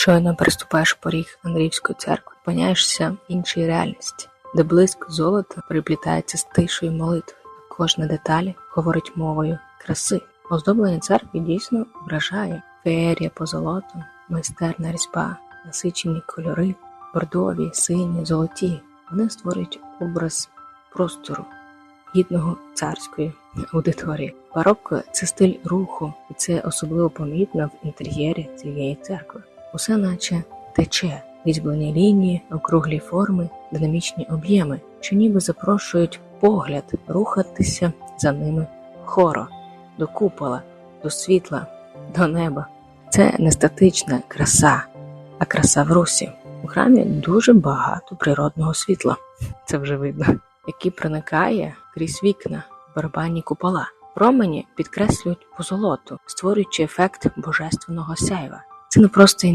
Щойно переступаєш поріг Андріївської церкви, опиняєшся іншій реальності, де блиск золота переплітається з тишою молитви, кожна деталь говорить мовою краси. Оздоблення церкви дійсно вражає феєрія по золоту, майстерна різьба, насичені кольори, бордові, сині, золоті. Вони створюють образ простору, гідного царської аудиторії. Барокко це стиль руху, і це особливо помітно в інтер'єрі цієї церкви. Усе наче тече, різьблені лінії, округлі форми, динамічні об'єми, що ніби запрошують погляд рухатися за ними хоро, до купола, до світла, до неба. Це не статична краса, а краса в русі. У храмі дуже багато природного світла, це вже видно, який проникає крізь вікна, барабанні купола. Промені підкреслюють позолоту, створюючи ефект божественного сяйва. Це не просто